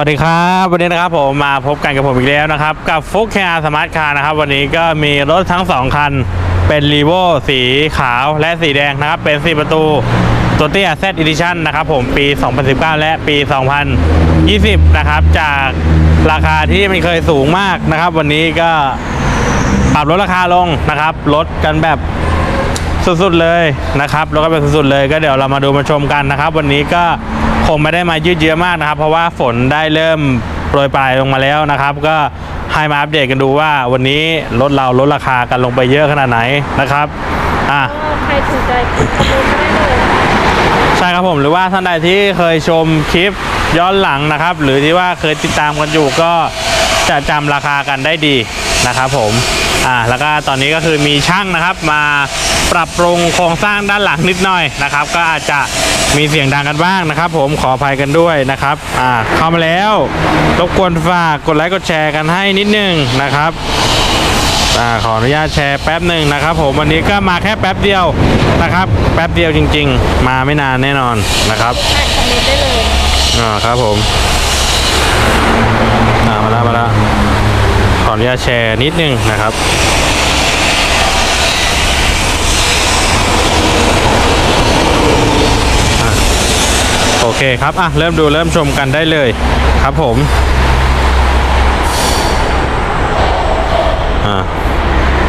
วัสดีครับ วันนี้นะครับผมมาพบกันกับผมอีกแล้วนะครับ กับฟุกแคร์สมาร์ทคาร์นะครับ วันนี้ก็มีรถทั้ง 2 คัน เป็นรีโวสีขาวและสีแดงนะครับ เป็น 4 ประตูตัวเตี้ย Z Edition นะครับผมปี 2019 และปี 2020 นะครับ จากราคาที่มันเคยสูงมากนะครับ วันนี้ก็ปรับลดราคาลงนะครับลดกันแบบสุดๆเลยนะครับแล้วก็เป็นสุดๆเลย ก็เดี๋ยวเรามาดูมาชมกันนะครับ วันนี้ก็ คงไม่ได้มายืดเยื้อมากนะครับ เพราะว่าฝนได้เริ่มโปรยปลายลงมาแล้วนะครับ ก็ให้มาอัปเดตกันดูว่าวันนี้รถเราลดราคากันลงไปเยอะขนาดไหนนะครับอะใครถูกใจคอมเมนต์ได้เลยใช่ครับผมหรือว่าท่านใดที่เคยชมคลิปย้อนหลังนะครับ หรือที่ว่าเคยติดตามกันอยู่ก็จะจำราคากันได้ดีนะครับผม อ่าแล้วก็ตอนนี้ก็คือมีช่างนะครับ มาปรับปรุงโครงสร้างด้านหลังนิดหน่อยนะครับ ก็อาจจะมีเสียงดังกันบ้างนะครับ ผมขออภัยกันด้วยนะครับอ่าเข้ามาแล้วรบกวนฝากกดไลค์กดแชร์กันให้นิดนึงนะครับอาขออนุญาตแชร์แป๊บหนึ่งนะครับ ผมวันนี้ก็มาแค่แป๊บเดียวนะครับ แป๊บเดียวจริง ๆ มาไม่นานแน่นอนนะครับอ่านคอมเมนต์ได้เลยอ่าครับผมอ่ามาแล้วมาแล้วข ออนุญาตแชร์นิดนึงนะครับอโอเคครับ อะ เริ่มดูเริ่มชมกันได้เลยครับผม อ่า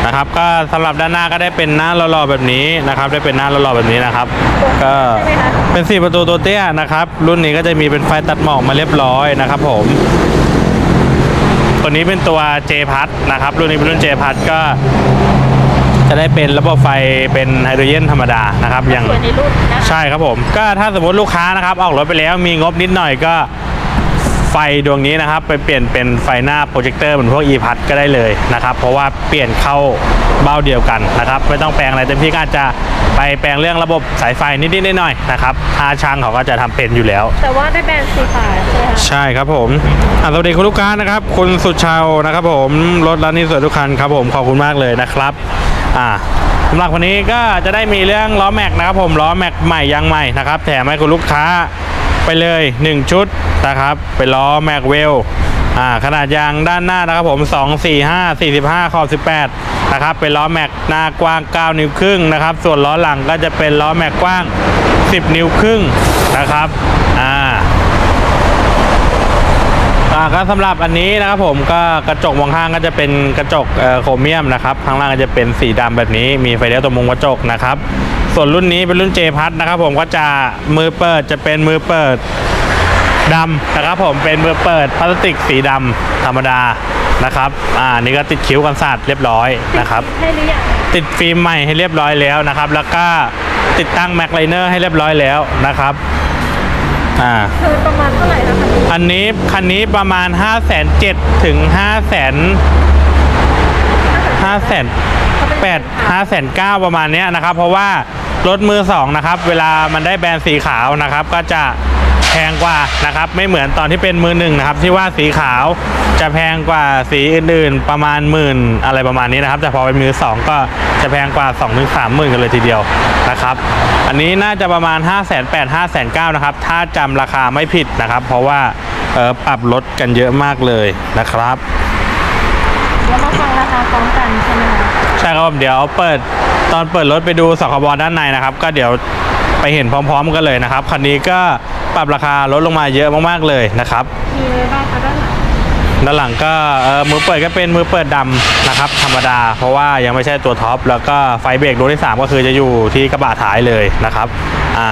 นะครับ ก็สำหรับด้านหน้าก็ได้เป็นหน้าหล่อๆแบบนี้นะครับ ได้เป็นหน้าหล่อๆแบบนี้นะครับ ก็เป็นสี่ประตูตัวเตี้ยนะครับ รุ่นนี้ก็จะมีเป็นไฟตัดหมอกมาเรียบร้อยนะครับผม ตัวนี้เป็นตัว J พัทนะครับ รุ่นนี้เป็นรุ่น J พัทก็จะได้เป็นระบบไฟเป็นไฮโดรเจนธรรมดานะครับอย่างสวยในรุ่นนะคะใช่ครับผม ก็ถ้าสมมติลูกค้านะครับ ออกรถไปแล้วมีงบนิดหน่อยก็ไฟดวงนี้นะครับไปเปลี่ยนเป็นไฟหน้าโปรเจคเตอร์เหมือนพวก e พัทก็ได้เลยนะครับ เพราะว่าเปลี่ยนเข้าเบ้าเดียวกันนะครับ ไม่ต้องแปลงอะไรเต็มที่ก็อาจจะไปแปลงเรื่องระบบสายไฟนิดๆหน่อยๆนะครับทางช่างเขาก็จะทำเป็นอยู่แล้ว แต่ว่าได้แบรนด์สีฟ้าใช่ไหมคะใช่ครับผมอะสวัสดีคุณลูกค้านะครับ คุณสุชาวนะครับ ผมรถร้านนี้สวยทุกคันครับผมขอบคุณมากเลยนะครับอ่าสำหรับวันนี้ก็จะได้มีเรื่องล้อแม็กนะครับผมล้อแม็กใหม่ยางใหม่นะครับแถมให้คุณลูกค้า ไปเลย 1 ชุดนะครับ เป็นล้อแม็กเวลอ่าขนาดยางด้านหน้านะครับผม 2 4 5 45 ขอบ 18 นะครับ เป็นล้อแม็กหน้ากว้าง 9 นิ้วครึ่งนะครับ ส่วนล้อหลังก็จะเป็นล้อแม็กกว้าง 10 นิ้วครึ่งนะครับอ่าก็สำหรับอันนี้นะครับผมก็กระจกมองข้างก็จะเป็นกระจกโครเมียมนะครับข้างล่างก็จะเป็นสีดำแบบนี้มีไฟเลี้ยวตัวมุมกระจกนะครับ ส่วนรุ่นนี้เป็นรุ่น J พัทนะครับผมก็จะมือเปิดจะเป็นมือเปิดดำนะครับผมเป็นมือเปิดพลาสติกสีดำธรรมดานะครับ อ่า นี่ก็ติดคิ้วกันสาดเรียบร้อยนะครับ ให้หรือยังติดฟิล์มใหม่ให้เรียบร้อยแล้วนะครับ แล้วก็ติดตั้งแม็กไลเนอร์ให้เรียบร้อยแล้วนะครับ อ่าเทิร์นประมาณเท่าไหร่นะคะอันนี้คันนี้ประมาณ 5 7 0 0 0ถึง5 0 0 0 0 5 0 0 0 8 5 0 0 9ประมาณนี้นะครับ เพราะว่ารถมือ2นะครับเวลามันได้แบรนด์สีขาวนะครับ ก็จะแพงกว่านะครับ ไม่เหมือนตอนที่เป็นมือหนึ่งนะครับ ที่ว่าสีขาวจะแพงกว่าสีอื่นๆประมาณหมื่นอะไรประมาณนี้นะครับ แต่พอเป็นมือสองก็จะแพงกว่า2-3ถึง3หมื่นกันเลยทีเดียวนะครับ อันนี้น่าจะประมาณ 5 8 0 0 0 5 9 0 0นะครับ ถ้าจำราคาไม่ผิดนะครับ เพราะว่าออปรับลดกันเยอะมากเลยนะครับ แล้วมาฟังราคา พร้อมกันใช่ไหมคะใช่ครับผมเดี๋ยวเปิดตอนเปิดรถไปดูสคบด้านในนะครับ ก็เดี๋ยวไปเห็นพร้อม ๆ กันเลยนะครับคันนี้ก็ปรับราคาลดลงมาเยอะมากๆเลยนะครับ มีอะไรบ้างคะด้านหลังด้านหลังก็เออมือเปิดก็เป็นมือเปิดดำนะครับ ธรรมดา เพราะว่ายังไม่ใช่ตัวท็อปแล้วก็ไฟเบรกดวงที่ 3 ก็คือจะอยู่ที่กระบะท้ายเลยนะครับอ่า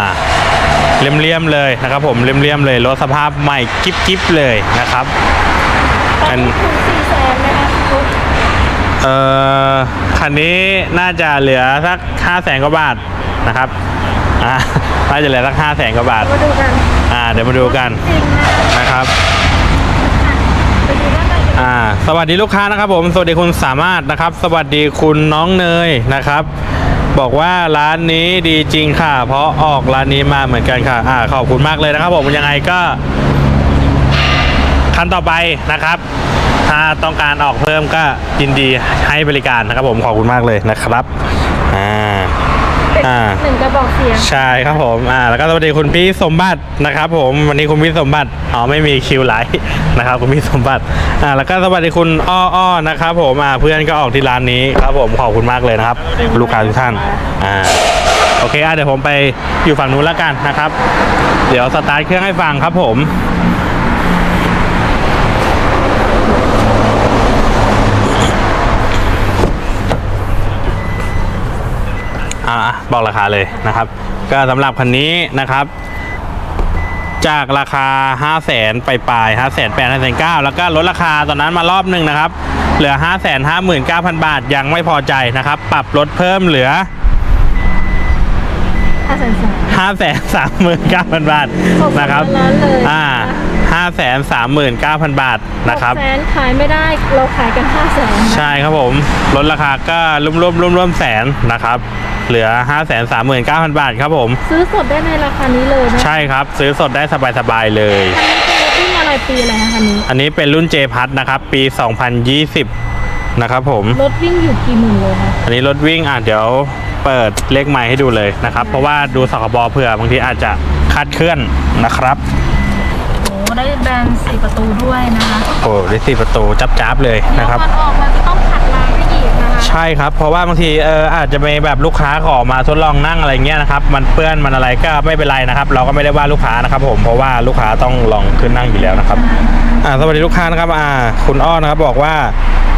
เลี่ยมๆเลยนะครับผมเลี่ยมๆเลยรถสภาพใหม่กิ๊บๆเลยนะครับตอนนี้คุณ เอ่อคันนี้น่าจะเหลือสักห้าแสนกว่าบาทนะครับอ่าน่าจะเหลือสักห้าแสนกว่าบาท มาดูกันอ่าเดี๋ยวมาดูกันจริงนะนะครับ ไปดูด้านในกันอ่าสวัสดีลูกค้านะครับผม สวัสดีคุณสามารถนะครับ สวัสดีคุณน้องเนยนะครับ บอกว่าร้านนี้ดีจริงค่ะ เพราะออกร้านนี้มาเหมือนกันค่ะอ่าขอบคุณมากเลยนะครับผมยังไงก็ คันต่อไปนะครับ ถ้าต้องการออกเพิ่มก็ยินดีให้บริการนะครับผมขอบคุณมากเลยนะครับอ่าเป็นอ่าหนึ่งกระบอกเสียงใช่ครับผมอ่าแล้วก็สวัสดีคุณพี่สมบัตินะครับ ผมวันนี้คุณพี่สมบัติอ๋อไม่มีคิวไลฟ์นะครับคุณพี่สมบัติอ่าแล้วก็สวัสดีคุณอ้ออ้อนะครับ ผมอ่าเพื่อนก็ออกที่ร้านนี้ครับ ผมขอบคุณมากเลยนะครับ ลูกค้าทุกท่านอ่าโอเคอะเดี๋ยวผมไปอยู่ฝั่งนู้นแล้วกันนะครับ เดี๋ยวสตาร์ทเครื่องให้ฟังครับผม อ่า บอกราคาเลยนะครับ ก็สำหรับคันนี้นะครับ จากราคา 5 0 0แสนไปปลาย5 0 0แสน8 5 0 0 9แล้วก็ลดราคาตอนนั้นมารอบหนึ่งนะครับ เหลือ 5 5 9 0 0 0 บาทยังไม่พอใจนะครับ ปรับลดเพิ่มเหลือห้าแสนสาม5 3 9 0 0 0บาทนะครับสดๆร้อนๆเลยอ่า5 3 9 0 0 0บาทนะครับหกแสนขายไม่ได้เราขายกันห้าแสนใช่ครับผมลดราคาก็ร่วมร่วมร่วมร่วมแสนนะครับ เหลือ5 3 3 9 0 0 0 บาทครับผม ซื้อสดได้ในราคานี้เลยนะใช่ครับ ซื้อสดได้สบายๆเลย คันนี้เป็นรถรุ่นอะไรปีอะไรคะคันนี้ อันนี้เป็นรุ่น J พัทนะครับ ปี 2020 นะครับผม รถวิ่งอยู่กี่หมื่นโลคะอันนี้รถวิ่งอะเดี๋ยวเปิดเลขไม้ให้ดูเลยนะครับ เพราะว่าดูสกบเผื่อบางทีอาจจะคาดเคลื่อนนะครับ โอ้ได้แบรนด์สี่ประตูด้วยนะคะ โอ้ได้สี่ประตูจับๆเลยนะครับเดี๋ยวก่อนออกมันจ ใช่ครับ เพราะว่าบางทีเอออาจจะมีแบบลูกค้าขอมาทดลองนั่งอะไรเงี้ยนะครับ มันเปื้อนมันอะไรก็ไม่เป็นไรนะครับ เราก็ไม่ได้ว่าลูกค้านะครับ ผมเพราะว่าลูกค้าต้องลองขึ้นนั่งอยู่แล้วนะครับอ่าสวัสดีลูกค้านะครับอ่าคุณอ้อนะครับบอกว่า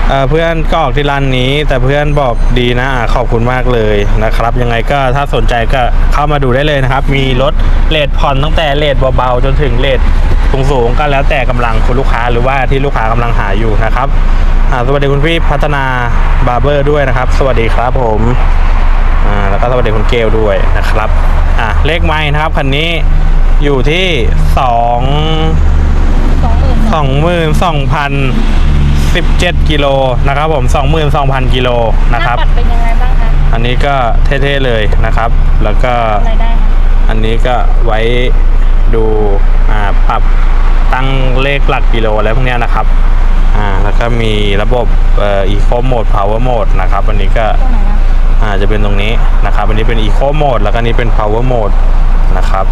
เอ่อเพื่อนก็ออกที่ร้านนี้ แต่เพื่อนบอกดีนะขอบคุณมากเลยนะครับ ยังไงก็ถ้าสนใจก็เข้ามาดูได้เลยนะครับ มีรถเลทผ่อนตั้งแต่เลทเบาๆจนถึงเลทสูงๆก็แล้วแต่กำลังคุณลูกค้าหรือว่าที่ลูกค้ากำลังหาอยู่นะครับสวัสดีคุณพี่พัฒนาบาร์เบอร์ด้วยนะครับ สวัสดีครับผมอ่าแล้วก็สวัสดีคุณเกลด้วยนะครับอ่าเลขไม้นะครับคันนี้อยู่ที่สองสองหมื่นสองพัน สิบเจ็ดกิโลนะครับผมสองหมื่นสองพันกิโลหนะน้าครับปัดเป็นยังไงบ้างคะอันนี้ก็เท่ๆเลยนะครับ แล้วก็รายได้คะอันนี้ก็ไว้ดูอ่าปรับตั้งเลขหลักกิโลอะไรพวกเนี้ยนะครับอ่าแล้วก็มีระบบเอ่อ eco mode power mode นะครับ อันนี้ก็ตัวไหนนะอ่าจะเป็นตรงนี้นะครับ อันนี้เป็น eco mode แล้วก็นี้เป็น power mode นะครับ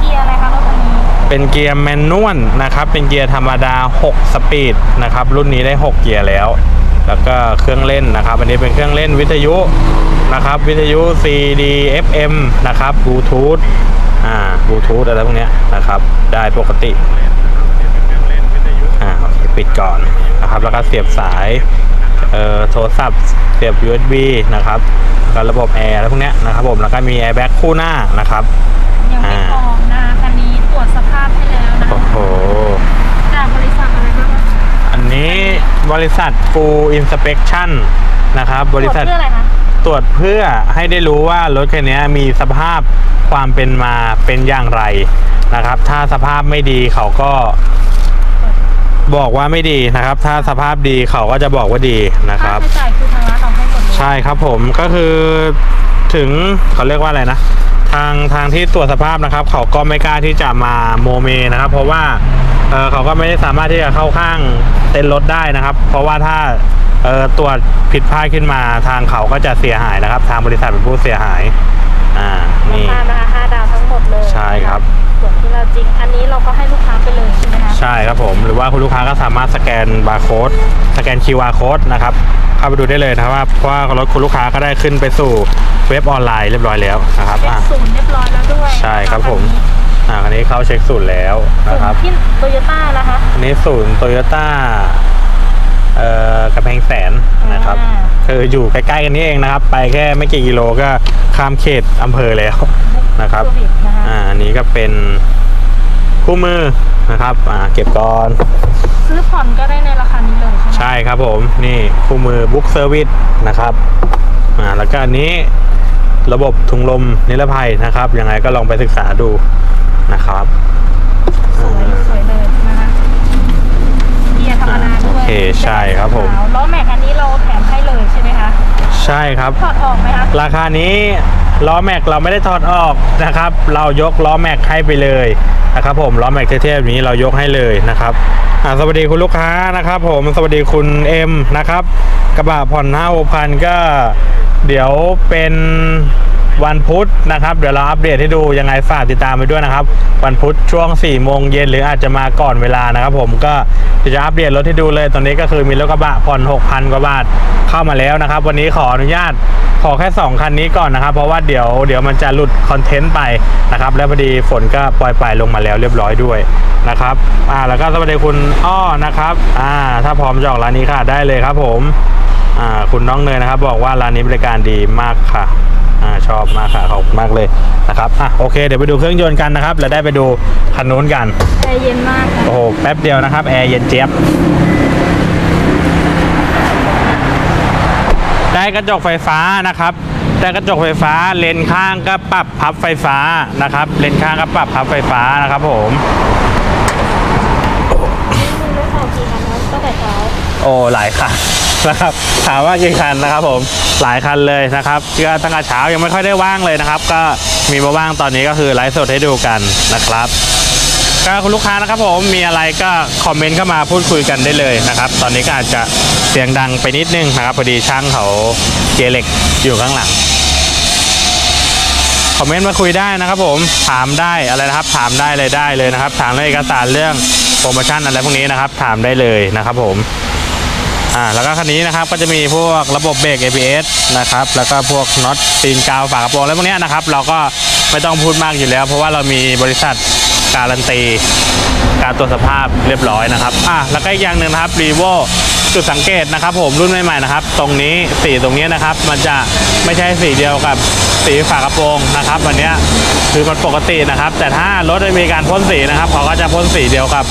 เกียร์อะไรคะรถคันนี้ เป็นเกียร์แมนนวลนะครับ เป็นเกียร์ธรรมดา 6 สปีดนะครับ รุ่นนี้ได้ 6 เกียร์แล้ว แล้วก็เครื่องเล่นนะครับ อันนี้เป็นเครื่องเล่นวิทยุนะครับ วิทยุ CD FM นะครับบลูทูธอ่าบลูทูธอะไรพวกเนี้ยนะครับ ได้ปกติอ่าโอเคปิดก่อนนะครับ แล้วก็เสียบสายเอ่อโทรศัพท์เสียบ USB นะครับแล้วระบบแอร์อะไรพวกเนี้ยนะครับผมแล้วก็มีแอร์แบ็กคู่หน้านะครับยังไม่พร้อมนะคะคัน นี้ตรวจสภาพให้แล้วนะโอ้โห จากบริษัทอะไรบ้างคะอันนี้บริษัท Full Inspection นะครับ บริษัทตวจเพื่ออะไรคะตรวจเพื่อให้ได้รู้ว่ารถคันนี้มีสภาพความเป็นมาเป็นอย่างไรนะครับ ถ้าสภาพไม่ดีเขาก็บอกว่าไม่ดีนะครับ ถ้าสภาพดีเขาก็จะบอกว่าดีนะคค่ารับใช้จ่ายคือทางร้านออกให้หมดเลยใช่ครับผมก็คือถึงเขาเรียกว่าอะไรนะ ทางทางที่ตรวจสภาพนะครับ เขาก็ไม่กล้าที่จะมาโมเมนะครับ เพราะว่าเออเขาก็ไม่ได้สามารถที่จะเข้าข้างเต็นท์รถได้นะครับ เพราะว่าถ้าเออตรวจผิดพลาดขึ้นมาทางเขาก็จะเสียหายนะครับ ทางบริษัทเป็นผู้เสียหายอ่ารานี่คานะคะห้าดาวทั้งหมดเลยใช่ครับส่ วนที่เราจริง อันนี้เราก็ให้ลูกค้าไปเลยใช่ไหมคะใช่ครับผมหรือว่าคุณลูกค้าก็สามารถสแกนบาร์โค้ดสแกน QR code นะครับเข้าไปดูได้เลยนะครับว่าเพราะว่ารถคุณลูกค้าก็ได้ขึ้นไปสู่เว็บออนไลน์เรียบร้อยแล้วนะครับเป็นอะ ศูนย์เรียบร้อยแล้วด้วยใช่ครับผม อ่าคันนี้เข้าเช็คศูนย์แล้วศูนะครับนย์ที่โตโยต้านะคะอันนี้ศูนย์โตโยต้าเอ่อกระแพงแสนนะครับ อ่า คืออยู่ใกล้ๆกันนี่เองนะครับ ไปแค่ไม่กี่กิโลก็ข้ามเขตอำเภอแล้วนะครับโควิดนะคะอ่าอันนี้ก็เป็นคู่มือนะครับอ่าเก็บก่อนซื้อผ่อนก็ได้ในราคานี้เลยใช่ไหมใช่ครับผมนี่คู่มือบุ๊กเซอร์วิสนะครับอ่าแล้วก็อันนี้ระบบถุงลมนิรภัยนะครับยังไงก็ลองไปศึกษาดูนะครับสวยสวยเลยนะคะเกียร์ธรรมดาด้วยโอ เคใช่ครับผมขาวล้อแม็กอันนี้เราแถมให้เลยใช่ไหมคะใช่ครับถอดออกไหมคะราคานี้ล้อแม็กเราไม่ได้ถอดออกนะครับ เรายกล้อแม็กให้ไปเลยนะครับผมล้อแม็กเท่ๆแบบนี้เรายกให้เลยนะครับอ่าสวัสดีคุณลูกค้านะครับ ผมสวัสดีคุณเอ็มนะครับ กระบะผ่อนห้าพันก็เดี๋ยวเป็น วันพุธนะครับ เดี๋ยวเราอัปเดตให้ดูยังไงฝากติดตามไปด้วยนะครับ วันพุธช่วง4ี่โมงเย็นหรืออาจจะมาก่อนเวลานะครับ ผมก็จะอัปเดตรถให้ดูเลยตอนนี้ก็คือมีรถกระบะผ่อน6,000 กว่าบาทเข้ามาแล้วนะครับ วันนี้ขออนุญาตขอแค่ 2 คันนี้ก่อนนะครับ เพราะว่าเดี๋ยวเดี๋ยวมันจะหลุดคอนเทนต์ไปนะครับ แล้วพอดีฝนก็ปล่อยปลายลงมาแล้วเรียบร้อยด้วยนะครับอ่าแล้วก็สวัสดีคุณอ้อนะครับอ่าถ้าพร้อมจออกร้านนี้ค่ะได้เลยครับ ผมอ่าคุณน้องเนยนะครับ บอกว่าร้านนี้บริการดีมากค่ะ อ่าชอบมากค่ะขอบคุณมากเลยนะครับอะโอเคเดี๋ยวไปดูเครื่องยนต์กันนะครับ แล้วได้ไปดูคันนู้นกันแอร์เย็นมากค่ะโอ้โหแป๊บเดียวนะครับแอร์เย็นเจี๊ยบได้กระจกไฟฟ้านะครับได้กระจกไฟฟ้าเลนข้างก็ปรับพับไฟฟ้านะครับ เลนข้างก็ปรับพับไฟฟ้านะครับ ผมมีรถออกกี่คันคะตั้งแต่เช้าโอ้หลายคันนะครับถามว่ากี่คันนะครับผมหลายคันเลยนะครับก็ตั้งแต่เช้ายังไม่ค่อยได้ว่างเลยนะครับ ก็มีมาว่างตอนนี้ก็คือไลฟ์สดให้ดูกันนะครับก็คุณลูกค้านะครับผมมีอะไรก็คอมเมนต์เข้ามาพูดคุยกันได้เลยนะครับ ตอนนี้ก็อาจจะเสียงดังไปนิดนึงนะครับพอดีช่างเขาเกยร์เล็กอยู่ข้างหลังคอมเมนต์มาคุยได้นะครับผมถามได้อะไรนะครับถามได้เลยได้เลยนะครับ ถามเรื่องเอกสารเรื่องโปรโมชั่นอะไรพวกนี้นะครับ ถามได้เลยนะครับผม อ่าแล้วก็คันนี้นะครับก็จะมีพวกระบบเบรก ABS นะครับแล้วก็พวกน็อตตีนกาวฝากระโปรงอะไรพวกนี้นะครับเราก็ไม่ต้องพูดมากอยู่แล้ว เพราะว่าเรามีบริษัทการันตี การตรวจสภาพเรียบร้อยนะครับอะแล้วก็อีกอย่างหนึ่งนะครับรีโวจุดสังเกตนะครับ ผมรุ่นใหม่ๆนะครับ ตรงนี้สีตรงนี้นะครับ มันจะไม่ใช่สีเดียวกับสีฝากระโปรงนะครับวันเนี้ยคือมันปกตินะครับ แต่ถ้ารถมีการพ่นสีนะครับเขาก็จะพ่นสีเดียวกับ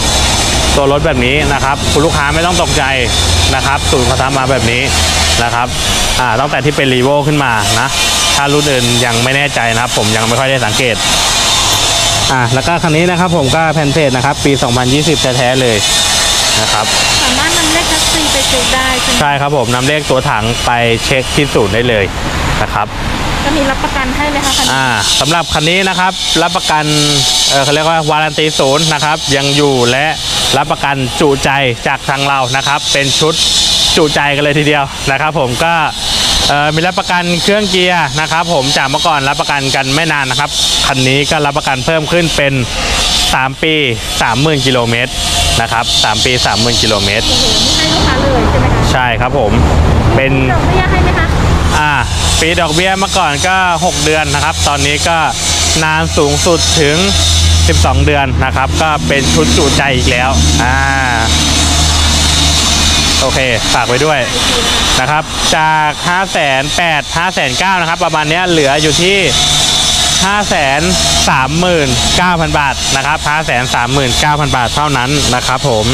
ตัวรถแบบนี้นะครับคุณลูกค้าไม่ต้องตกใจนะครับศูนย์เขาทำมาแบบนี้นะครับอ่าตั้งแต่ที่เป็นรีโวขึ้นมานะถ้ารุ่นอื่นยังไม่แน่ใจนะครับ ผมยังไม่ค่อยได้สังเกตอ่าแล้วก็คันนี้นะครับผมก็แผ่นเพจนะครับปี 2020 แท้ๆเลยนะครับสามารถนำเลขแท็กซี่ไปเช็คได้ใช่ไหมใช่ครับผมนำเลขตัวถังไปเช็คที่ศูนย์ได้เลย นะครับก็มีรับประกันให้ไหมคะคันนี้อ่าสำหรับคันนี้นะครับรับประกันเออเขาเรียกว่าวารันตีศูนย์นะครับยังอยู่และรับประกันจุใจจากทางเรานะครับ เป็นชุดจุใจกันเลยทีเดียวนะครับ ผมก็เอ่อมีรับประกันเครื่องเกียร์นะครับ ผมจากเมื่อก่อนรับประกันกันไม่นานนะครับคันนี้ก็รับประกันเพิ่มขึ้นเป็น 3 ปี 30,000กิโลเมตรนะครับ3ปี 30,000กิโลเมตร โอ้โหนี่ให้ลูกค้าเลยใช่ไหมคะใช่ครับผมเป็นดอกเบี้ยให้ไหมคะ อ่าปีดอกเบี้ยเมื่อก่อนก็ 6 เดือนนะครับ ตอนนี้ก็นานสูงสุดถึง 12 เดือนนะครับ ก็เป็นชุดจูใจอีกแล้วอ่าโอเค ฝากไว้ด้วยนะครับ จาก 5 8 0 0 0 5 9 0 0นะครับ ประมาณนี้เหลืออยู่ที่ 5 3 9 0 0 0 บาทนะครับ 5 3 9 0 0 0 บาทเท่านั้นนะครับผม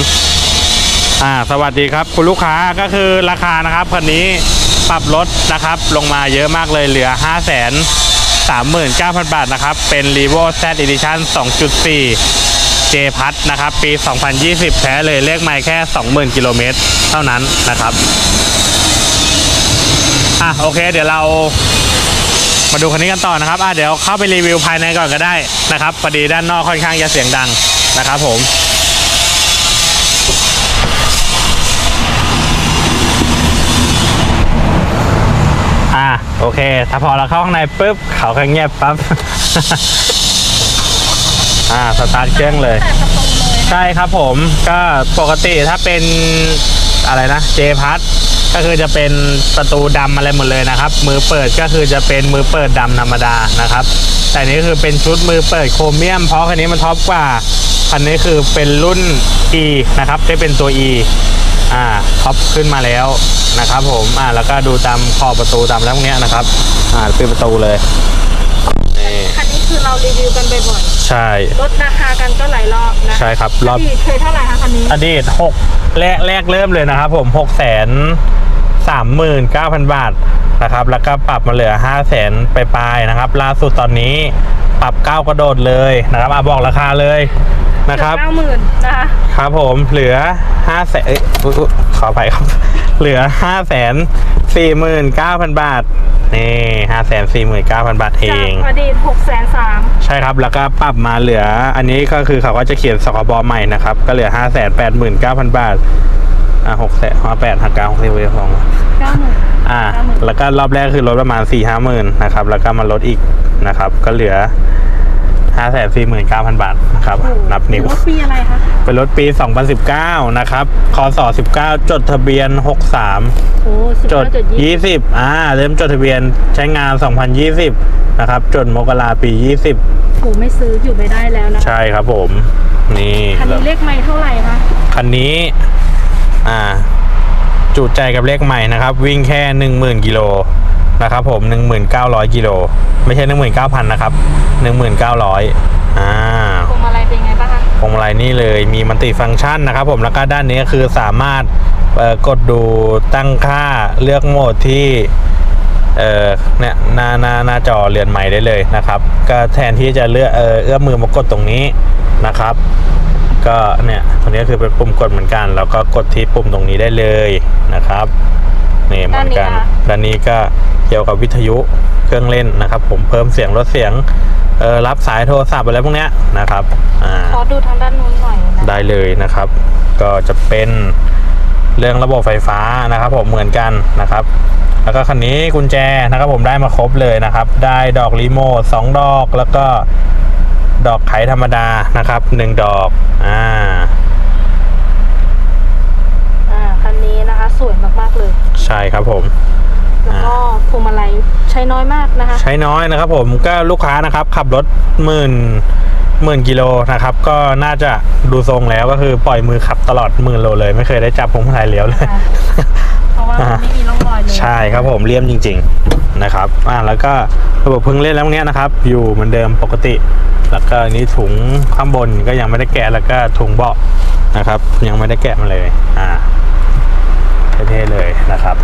อ่าสวัสดีครับคุณลูกค้าก็คือราคานะครับคันนี้ ปรับลดนะครับ ลงมาเยอะมากเลยเหลือ5 3 9 0 0 0 บาทนะครับ เป็น r e v o Z Edition 2.4 J พัทนะครับ ปี 2020 แท้เลยเลขใหม่แค่ 20,000 กิโลเมตรเท่านั้นนะครับอะโอเค เดี๋ยวเรามาดูคันนี้กันต่อนะครับอะเดี๋ยวเข้าไปรีวิวภายในก่อนก็ได้นะครับพอดีด้านนอกค่อนข้างจะเสียงดังนะครับผม โอเค ถ้าพอเราเข้าข้างในปุ๊บเขาก็เงียบปั๊บ อ่า สตาร์ทเครื่องเลย ใช่ครับผม ก็ปกติถ้าเป็นอะไรนะ เจพัทก็คือจะเป็นประตูดำอะไรหมดเลยนะครับ มือเปิดก็คือจะเป็นมือเปิดดำธรรมดานะครับ แต่นี้คือเป็นชุดมือเปิดโครเมียม เพราะคันนี้มันท็อปกว่า คันนี้คือเป็นรุ่น E นะครับได้เป็นตัว E อ่าท็อปขึ้นมาแล้วนะครับผมอ่าแล้วก็ดูตามขอบประตูตามแล้วพวกเนี้ยนะครับอ่าปิดประตูเลยนี่คันนี้คือเรารีวิวกันบ่อยใช่ ๆลดราคากันก็หลายรอบนะใช่ครับรอบ อดีตเคยเท่าไหร่คะคันนี้อดีตหกแรกแรกเริ่มเลยนะครับผมหกแสน สามหมื่นเก้าพันบาทนะครับ แล้วก็ปรับมาเหลือห้าแสนไปปลายๆนะครับ ล่าสุดตอนนี้ปรับเก้ากระโดดเลยนะครับอะบอกราคาเลยนะครับเก้าหมื่นนะคะครับผมเหลือห้าแสนขอไปครับ เหลือห้าแสนสี่หมื่นเก้าพันบาท นี่ห้าแสนสี่หมื่นเก้าพันบาทเอจากงอดีตหกแสนสามใช่ครับแล้วก็ปรับมาเหลือ อันนี้ก็คือเขาก็จะเขียนสกบใหม่นะครับ ก็เหลือ5 8 9 9 0 0 0บาท อ่าหกแสนห้าแปดหักกลางหกสิบเอ็ดสองเก้าหมื่นอ่าเก้าหมื่นแล้วก็รอบแรกคือลดประมาณสี่ห้าหมื่นนะครับ แล้วก็มาลดอีกนะครับ ก็เหลือห้าแสนสี่หมื่นเก้าพันบาทนะครับโอ้โหนับนิ้วรถปีอะไรคะ เป็นรถปี 2019 นะครับคศ19 จดทะเบียน 63โอ้สิบจดเก้าจุดยี่สิบ20 อ่า เริ่มจดทะเบียนใช้งาน 2020 นะครับจดมกราปี 20โหไม่ซื้ออยู่ไม่ได้แล้วนะ ใช่ครับผม นี่ คันนี้เลขไม่เท่าไหร่คะ คันนี้ อ่า จุใจกับเลขใหม่นะครับ วิ่งแค่ 10,000กิโลนะครับผม 1,900กิโลไม่ใช่ 19,000นะครับ1,900อ่าพวงมาลัยเป็นไงบ้างคะพวงมาลัยนี่เลยมีมัลติฟังก์ชันนะครับ ผมแล้วก็ด้านนี้คือสามารถเอ่อกดดูตั้งค่าเลือกโหมดที่เอ่อเนี่ยหน้าหน้าหน้าจอเรือนใหม่ได้เลยนะครับ ก็แทนที่จะเลือกเอ่อเอื้อมมือมากดตรงนี้นะครับ ก็เนี่ยตรงนี้คือเป็นปุ่มกดเหมือนกัน แล้วก็กดที่ปุ่มตรงนี้ได้เลยนะครับนี่เหมือนกันด้านนี้ก็เกี่ยวกับวิทยุเครื่องเล่นนะครับ ผมเพิ่มเสียงลดเสียงเออรับสายโทรศัพท์อะไรพวกเนี้ยนะครับอ่าขอดูทางด้านนู้นหน่อยนะได้เลยนะครับ ก็จะเป็นเรื่องระบบไฟฟ้านะครับ ผมเหมือนกันนะครับ แล้วก็คันนี้กุญแจนะครับ ผมได้มาครบเลยนะครับ ได้ดอกรีโมทสองดอกแล้วก็ ดอกไขธรรมดานะครับหนึ่งดอกอ่าอ่าคันนี้นะคะสวยมากๆเลย ใช่ครับผมแล้วก็พวงมาลัยใช้น้อยมากนะคะ ใช้น้อยนะครับผมก็ลูกค้านะครับขับรถหมื่นหมื่นกิโลนะครับ ก็น่าจะดูทรงแล้วก็คือปล่อยมือขับตลอดหมื่นโลเลย ไม่เคยได้จับพวงมาลัยเลี้ยวเลยค่ะ เพราะว่ามันไม่มีร่องรอยเลยใช่ครับผมเลี่ยมจริง ๆนะครับอ่าแล้วก็ระบบพึ่งเล่นแล้วพวกเนี้ยนะครับ อยู่เหมือนเดิมปกติ แล้วก็อันนี้ถุงข้างบนก็ยังไม่ได้แกะแล้วก็ถุงเบาะนะครับ ยังไม่ได้แกะมาเลยอ่าเท่ๆเลยนะครับ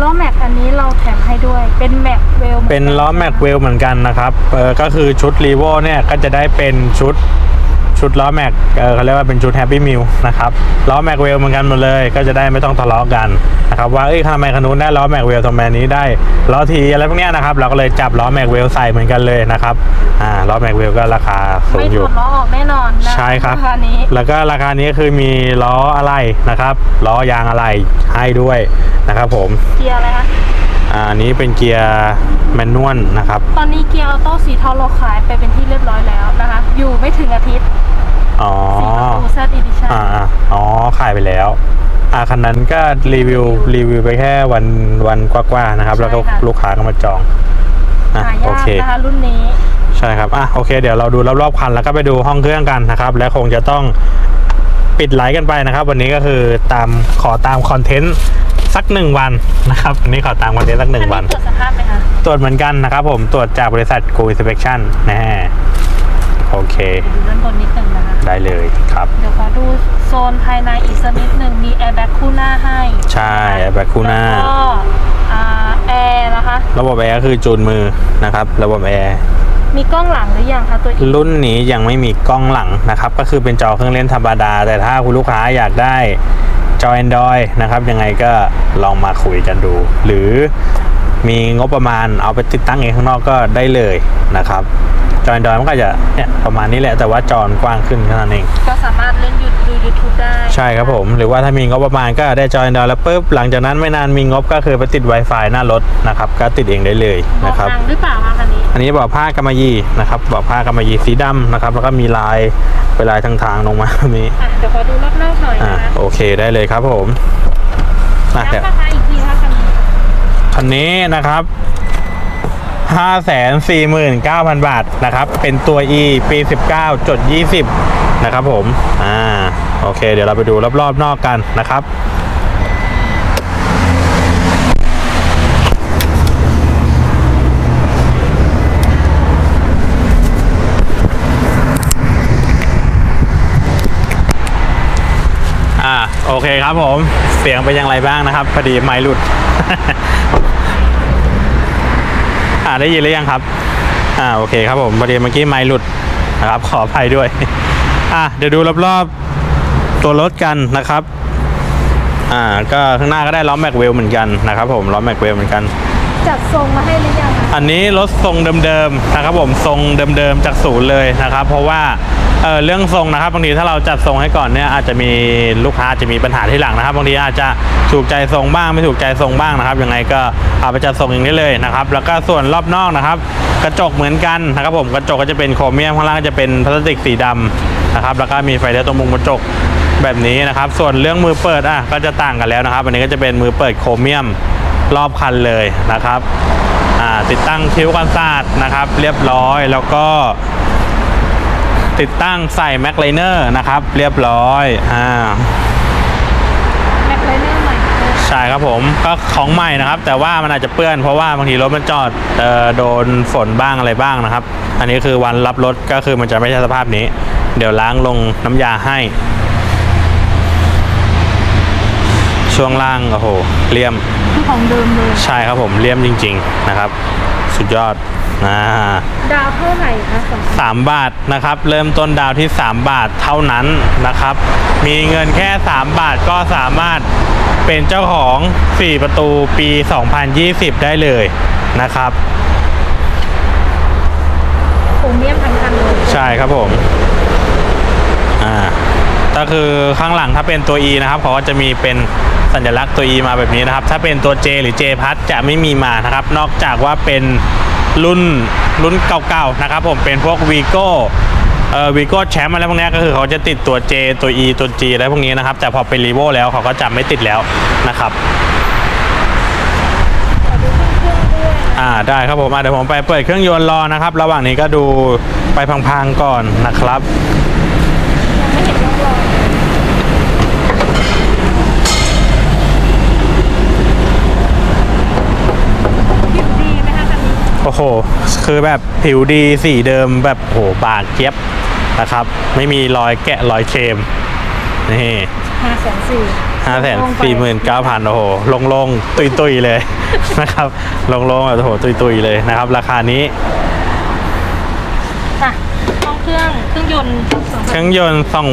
ล้อแม็กอันนี้เราแถมให้ด้วย เป็นแม็กเวลเป็นล้อแม็กเวลเหมือนกันนะครับเออก็คือชุดรีโวเนี่ยก็จะได้เป็นชุด ชุดล้อแม็กเออเขาเรียกว่าเป็นชุดแฮปปี้มิลนะครับล้อแม็กเวลเหมือนกันหมดเลยก็จะได้ไม่ต้องทะเลาะกันนะครับว่าเอ้ยทำไมคันนู้นได้ล้อแม็กเวลทำไมอันนี้ได้ล้อทีอะไรพวกเนี้ยนะครับเราก็เลยจับล้อแม็กเวลใส่เหมือนกันเลยนะครับอ่าล้อแม็กเวลก็ราคาสูไม่งอถยู่อดล้อออกแน่นอนนะใช่ครับาคานี้แล้วก็ราคานี้คือมีล้ออะไรนะครับล้อยางอะไรให้ด้วยนะครับผมเกียร์อะไรคะอ่าอันนี้เป็นเกียร์แมนนวลนะครับ ตอนนี้เกียร์ออโต้สีเทาเราขายไปเป็นที่เรียบร้อยแล้วนะคะ อยู่ไม่ถึงอาทิตย์ อ๋อสีประตูแซดอีดิชั่นอ่าอ่าอ๋อขายไปแล้วอ่าคันนั้นก็รีวิวรีวิวไปแค่วันวันกว่าๆนะครับ แล้วก็ลูกค้าก็มาจองอะหายาโอกเค นะคะรุ่นนี้ ใช่ครับ อะ โอเค เดี๋ยวเราดูรอบๆคันแล้วก็ไปดูห้องเครื่องกันนะครับ และคงจะต้องปิดไลฟ์กันไปนะครับ วันนี้ก็คือตามขอตามคอนเทนต์สักหนึ่งวันนะครับวันนี้ขอตามคอนเทนต์สักหนึ่งวันอัตรวจสภาพไหมคะ ตรวจเหมือนกันนะครับผม ตรวจจากบริษัท Go Inspection นะฮะ โอเคเดี๋ยวดูด้านบนนิดนึงนะคะ ได้เลยครับ เดี๋ยวขอดูโซนภายในอีกสักนิดหนึ่งมีแอร์แบ็กคู่หน้าให้ใช่แบ็คคูน่าแล้วก็อ่าแอร์นะคะ ระบบแอร์ก็คือจูนมือนะครับ ระบบแอร์มีกล้องหลังหรือยังคะตัวอีรุ่นนี้ยังไม่มีกล้องหลังนะครับ ก็คือเป็นจอเครื่องเล่นธรรมดา แต่ถ้าคุณลูกค้าอยากได้จอ Android นะครับ ยังไงก็ลองมาคุยกันดู หรือมีงบประมาณเอาไปติดตั้งเองข้างนอกก็ได้เลยนะครับ จอ Android มันก็จะเนี่ยประมาณนี้แหละแต่ว่าจอมันกว้างขึ้นแค่นั้นเอง ก็สามารถเล่นยูดู YouTube ได้ใช่ครับผม หรือว่าถ้ามีงบประมาณก็ได้จอ Android แล้วปุ๊บหลังจากนั้นไม่นานมีงบก็คือไปติด Wi-Fi หน้ารถนะครับก็ติดเองได้เลยบอกนะครับทางหรือเปล่าคะคันนี้อันนี้บอกผ้ากำมะหยี่นะครับบอกผ้ากำมะหยี่สีดำนะครับแล้วก็มีลายเป็นลายทางทางๆลงมาแบบนี้อะเดี๋ยวขอดูรอบนอกหน่อยอ่านะคะโอเคได้เลยครับผมอะเดี๋ยว ย้ำราคาอีกทีค่ะคันนี้คันนี้นะครับ 549,000 บาทนะครับ เป็นตัว E ปี 19จด20 นะครับผม อ่า โอเค เดี๋ยวเราไปดูรอบๆ นอกกันนะครับอ่าโอเคครับผม เสียงเป็นอย่างไรบ้างนะครับ พอดีไมค์หลุด อ่าได้ยินหรือยังครับ อ่าโอเคครับผมพอดีเมื่อกี้ไมค์หลุดนะครับ ขออภัยด้วย อะเดี๋ยวดูรอบๆตัวรถกันนะครับ อ่าก็ข้างหน้าก็ได้ล้อแม็กเวลเหมือนกันนะครับ ผมล้อแม็กเวลเหมือนกัน จัดทรงมาให้หรือยังคะอันนี้รถทรงเดิมๆนะครับผมทรงเดิมๆจากศูนย์เลยนะครับ เพราะว่า เออเรื่องทรงนะครับบางทีถ้าเราจัดทรงให้ก่อนเนี่ยอาจจะมีลูกค้าอาจจะมีปัญหาที่หลังนะครับบางทีอาจจะถูกใจทรงบ้างไม่ถูกใจทรงบ้างนะครับยังไงก็เอาไปจัดทรงอย่างนี้เลยนะครับแล้วก็ส่วนรอบนอกนะครับ กระจกเหมือนกันนะครับผมกระจกก็จะเป็นโครเมียมข้างล่างจะเป็นพลาสติกสีดำนะครับแล้วก็มีไฟเลี้ยวตรงมุมกระจกแบบนี้นะครับ ส่วนเรื่องมือเปิดอะก็จะต่างกันแล้วนะครับ อันนี้ก็จะเป็นมือเปิดโครเมียมรอบคันเลยนะครับอ่าติดตั้งคิ้วกันศาสตนะครับ เรียบร้อยแล้วก็ ติดตั้งใส่แม็กไลเนอร์นะครับ เรียบร้อยอ่าแม็กไลเนอร์ใหม่เลยใช่ครับผมก็ของใหม่นะครับ แต่ว่ามันอาจจะเปื้อนเพราะว่าบางทีรถมันจอดเอ่อโดนฝนบ้างอะไรบ้างนะครับ อันนี้คือวันรับรถก็คือมันจะไม่ใช่สภาพนี้ เดี๋ยวล้างลงน้ำยาให้ ช่วงล่างโอ้โหเลี่ยมคือของเดิมเลย ใช่ครับผมเลี่ยมจริง ๆ นะครับ สุดยอด อ่าดาวเท่าไหร่คะสำหรับสามบาทนะครับ เริ่มต้นดาวที่ 3 บาทเท่านั้นนะครับ มีเงินแค่ 3 บาทก็สามารถเป็นเจ้าของ 4 ประตูปี 2020 ได้เลยนะครับ โครเมียมทั้งคันเลยใช่ครับผม อ่า ก็คือข้างหลังถ้าเป็นตัว E นะครับเขาก็จะมีเป็นสัญลักษณ์ตัว E มาแบบนี้นะครับ ถ้าเป็นตัว J หรือ J พัทจะไม่มีมานะครับ นอกจากว่าเป็น รุ่นรุ่นเก่าๆนะครับผมเป็นพวก Vigo เอ่อ Vigo แชมป์อะไรพวกเนี้ยก็คือเขาจะติดตัว J ตัว E ตัว G อะไรพวกนี้นะครับ แต่พอเป็น r e v o แล้วเขาก็จะไม่ติดแล้วนะครับขอดูเครื่องๆด้วยอ่าได้ครับผมอะเดี๋ยวผมไปเปิดเครื่องยนต์รอนะครับ ระหว่างนี้ก็ดูไปพังๆก่อนนะครับ ยังไม่เห็นร่องรอยผิวดีไหมคะคันนี้ โอ้โห คือแบบผิวดีสีเดิมแบบโหบางเจี๊ยบนะครับ ไม่มีรอยแกะรอยเคมนี่ห้าแสนสี่ห้าแสนสี่หมื่นเก้าพันโอ้โหโลงๆตุยๆเลยนะครับโลงๆแบบโอ้โหตุยๆเลยนะครับ ราคานี้ค่ะห้องเครื่องเครื่องยนต์สองเครื่องยนต์สอง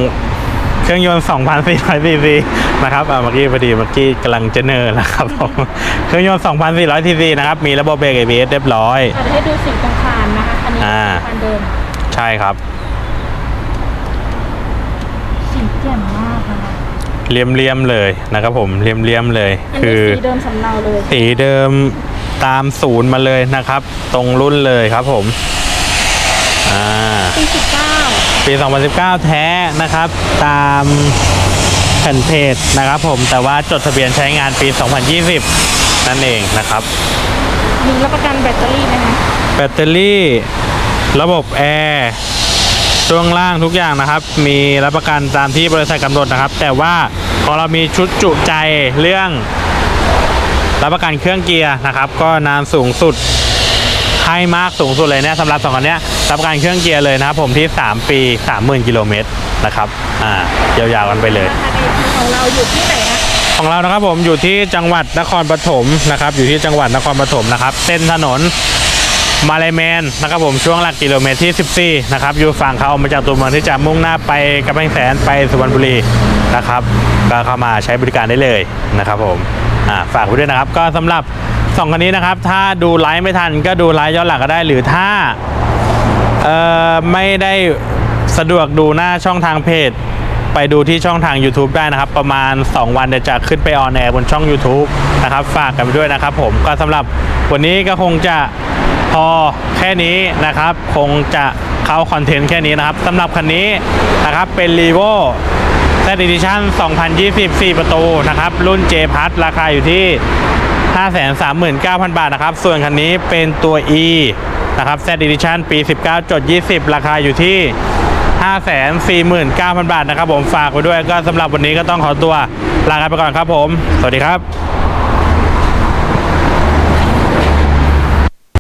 เครื่องยนต์ 2,400ซีซีนะครับอ่าเมื่อกี้พอดีเมื่อกี้กำลังจะเนินนะครับผมเครื่องยนต์ 2,400ซีซีนะครับ มีระบบเบรก ABS เรียบร้อยอาจจะให้ดูสีตรงคานนะคะอันนี้อ่าคานเดิมใช่ครับสีแจ่มมากนะคะเลี่ยมๆเลยนะครับผมเลี่ยมๆเลยอันคืนี้อสีเดิมสำเนาเลยสีเดิมตามศูนย์มาเลยนะครับ ตรงรุ่นเลยครับผมอ่าปีสิบเก้า ปี 2019 แท้นะครับ ตามแผ่นเพจนะครับผมแต่ว่าจดทะเบียนใช้งานปี 2020 นั่นเองนะครับ มีรับประกันแบตเตอรี่ไหมคะแบตเตอรี่ ระบบแอร์ช่วงล่างทุกอย่างนะครับ มีรับประกันตามที่บริษัทกำหนดนะครับ แต่ว่าของเรามีชุดจุใจเรื่อง รับประกันเครื่องเกียร์นะครับ ก็นานสูงสุด ให้มากสูงสุดเลยเนี่ยสำหรับสองคันเนี้ยรับประกันเครื่องเกียร์เลยนะครับผมที่ 3 ปี 30,000กิโลเมตรนะครับอ่ายาวๆกันไปเลยราคาดีของเราอยู่ที่ไหนคะของเรานะครับผมอยู่ที่จังหวัดนครปฐมนะครับอยู่ที่จังหวัดนครปฐมนะครับเส้นถนนมาเลแมนนะครับผมช่วงหลักกิโลเมตรที่ 14 นะครับ อยู่ฝั่งเขาออกมาจากตัวเมืองที่จะมุ่งหน้าไปกำแพงแสนไปสุพรรณบุรีนะครับ ก็เข้ามาใช้บริการได้เลยนะครับผมอ่าฝากไว้ด้วยนะครับ ก็สำหรับ สองคันนี้นะครับ ถ้าดูไลฟ์ไม่ทันก็ดูไลฟ์ย้อนหลังก็ได้ หรือถ้าไม่ได้สะดวกดูหน้าช่องทางเพจ ไปดูที่ช่องทาง YouTube ได้นะครับ ประมาณ 2 วันเดี๋ยวจะขึ้นไปออนแอร์บนช่อง YouTube นะครับ ฝากกันไปด้วยนะครับผมก็สำหรับวันนี้ก็คงจะพอแค่นี้นะครับ คงจะเข้าคอนเทนต์แค่นี้นะครับสำหรับคันนี้นะครับเป็น r e v o Z Edition 2024 ประตูนะครับ รุ่น J p a s ราคาอยู่ที่ 539,000 บาทนะครับ ส่วนคันนี้เป็นตัว E นะครับ Z Edition ปี 19.20 ราคาอยู่ที่ 549,000 บาทนะครับผมฝากไว้ด้วยก็สำหรับวันนี้ก็ต้องขอตัวลาไปก่อนครับผม สวัสดีครับ